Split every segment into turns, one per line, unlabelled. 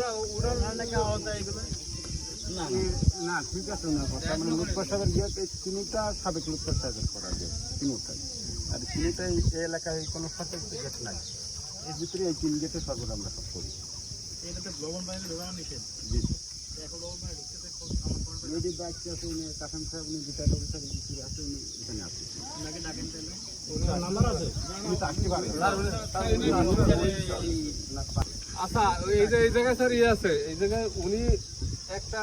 ওরা ওরা নাকি আওতায় এগুলো
না না ঠিক আছে না কথা মানে লুট প্রসাদের গিয়ে চিনিটা সাবেক লুট প্রসাদের করা যায় চিনিটাই আর চিনিটাই এই এলাকায় কোনো সঠিক গেট নাই এর ভিতরে এই তিন গেটে সর্বদা আমরা সব করি
এটাতে লবণ পানি ঢোকানো নিষেধ
জি
এখন লবণ পানি ঢুকতে
যদি বাইক আছে উনি কাসাম সাহেব উনি দুটা অফিসার ভিতরে আছে উনি এখানে আছে
নাকি ডাকেন তাহলে
নাম্বার আছে উনি তো আসতে পারবেন না
আচ্ছা এই যে এই জায়গায় স্যার ইয়ে আছে এই জায়গায় উনি একটা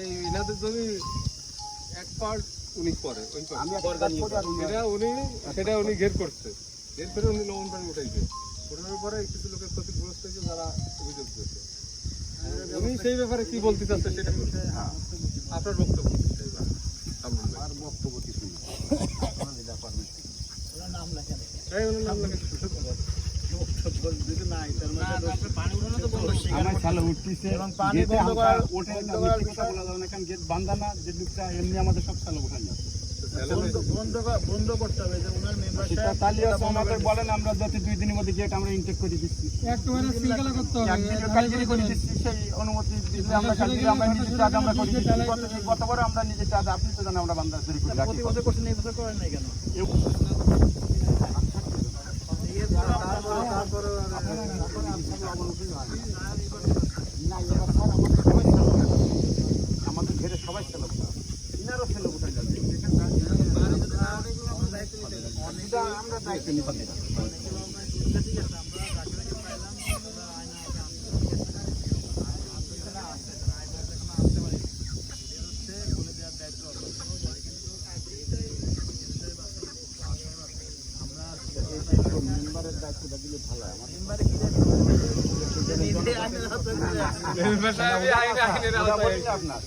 এই ইনাদের জমি এক পার্ট উনি করে সেটা উনি সেটা উনি ঘের করছে। ঘের করে উনি লবণ পানি উঠাইছে। উঠানোর পরে কিছু লোকের ক্ষতিগ্রস্ত হয়েছে যারা অভিযোগ করেছে উনি সেই ব্যাপারে কি বলতে চাচ্ছে সেটা
হ্যাঁ।
আপনার বক্তব্য।
আর বক্তব্য কিছু দিদা
নাম লেখা দেখে
এই নাম লেখা
আমার চালে উঠতেছে
পানি বন্ধ
আমরা
করার-
ওঠে
বন্ধ
না,
করার
মিথ্যে কথা বলা যাবে না, কারণ গেট বান্ধা না, যে ঢুকছে, এমনি আমাদের সব চালে উঠাই যাচ্ছে।
বন্ধ বন্ধ কর- বন্ধ করতে হবে যে ওনার মেম্বার
সেটা তাহলে আছে, আমাদের বলেন, আমরা যাতে দুই দিনের মধ্যে গেট আমরা intake করে দিচ্ছি।
একটু মানে শৃঙ্খলা করতে হবে
এক করে দিচ্ছি, সেই অনুমতি দিলে আমরা কালকে আমরা নিজে চাঁদ আমরা করে দিচ্ছি। গত- গতবারও আমরা নিজে চাঁদ, আপনি তো জানেন আমরা বান্দার চুরি করে রাখি।
প্রতি বছর করছেন এই বছর করেন নাই কেন
আমাদের ঘেরে সবাই ছেলে। ইনারও ছেলে যাবে। আমরা দায়িত্ব নিতে পারি না। মেম্বারের দায়িত্বটা দিলে ভালো হয় আমার
মেম্বার
বলি আপনার।